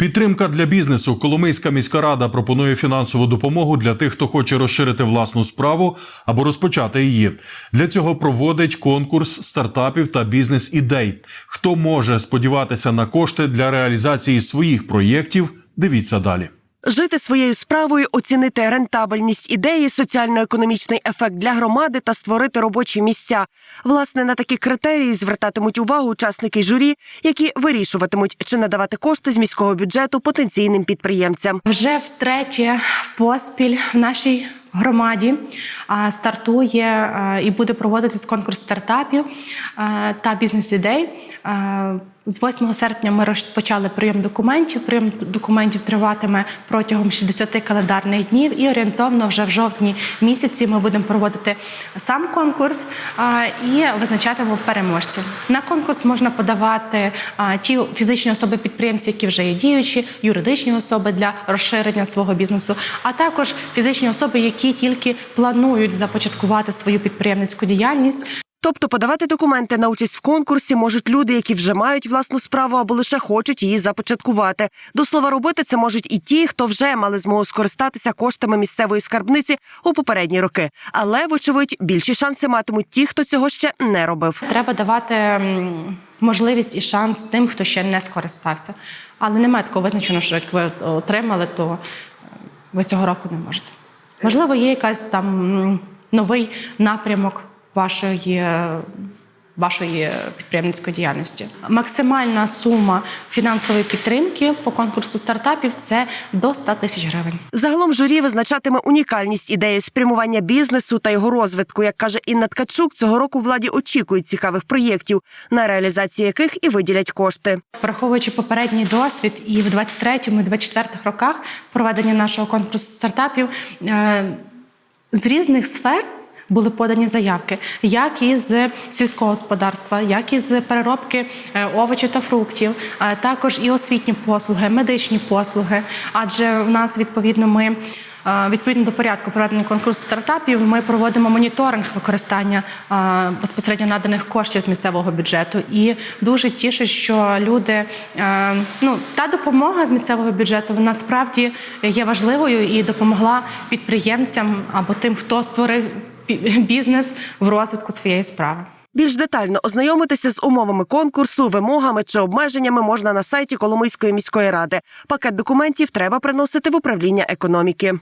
Підтримка для бізнесу. Коломийська міська рада пропонує фінансову допомогу для тих, хто хоче розширити власну справу або розпочати її. Для цього проводить конкурс стартапів та бізнес-ідей. Хто може сподіватися на кошти для реалізації своїх проєктів? Дивіться далі. Жити своєю справою, оцінити рентабельність ідеї, соціально-економічний ефект для громади та створити робочі місця. Власне, на такі критерії звертатимуть увагу учасники журі, які вирішуватимуть, чи надавати кошти з міського бюджету потенційним підприємцям. Вже втретє поспіль в нашій громаді стартує і буде проводитись конкурс стартапів та бізнес-ідей. З 8 серпня ми розпочали прийом документів. Прийом документів триватиме протягом 60 календарних днів, і орієнтовно вже в жовтні місяці ми будемо проводити сам конкурс і визначатимемо переможців. На конкурс можна подавати ті фізичні особи-підприємці, які вже є діючі, юридичні особи для розширення свого бізнесу, а також фізичні особи, які тільки планують започаткувати свою підприємницьку діяльність. Тобто подавати документи на участь в конкурсі можуть люди, які вже мають власну справу або лише хочуть її започаткувати. До слова, робити це можуть і ті, хто вже мали змогу скористатися коштами місцевої скарбниці у попередні роки. Але, вочевидь, більші шанси матимуть ті, хто цього ще не робив. Треба давати можливість і шанс тим, хто ще не скористався. Але немає такого визначено, що як ви отримали, то ви цього року не можете. Можливо, є якась там новий напрямок вашої. Е, Вашої підприємницької діяльності максимальна сума фінансової підтримки по конкурсу стартапів це до 100 тисяч гривень. Загалом журі визначатиме унікальність ідеї спрямування бізнесу та його розвитку. Як каже Інна Ткачук, цього року владі очікують цікавих проєктів, на реалізацію яких і виділять кошти. Враховуючи попередній досвід, і в 23-му і 24-х роках проведення нашого конкурсу стартапів е, з різних сфер. Були подані заявки, як із сільського господарства, як із переробки е, овочів та фруктів, також і освітні послуги, медичні послуги. Адже в нас відповідно ми е, відповідно до порядку проведення конкурсу стартапів, ми проводимо моніторинг використання е, безпосередньо наданих коштів з місцевого бюджету. І дуже тішить, що люди ну та допомога з місцевого бюджету вона справді є важливою і допомогла підприємцям або тим, хто створив бізнес в розвитку своєї справи. Більш детально ознайомитися з умовами конкурсу, вимогами чи обмеженнями можна на сайті Коломийської міської ради. Пакет документів треба приносити в управління економіки.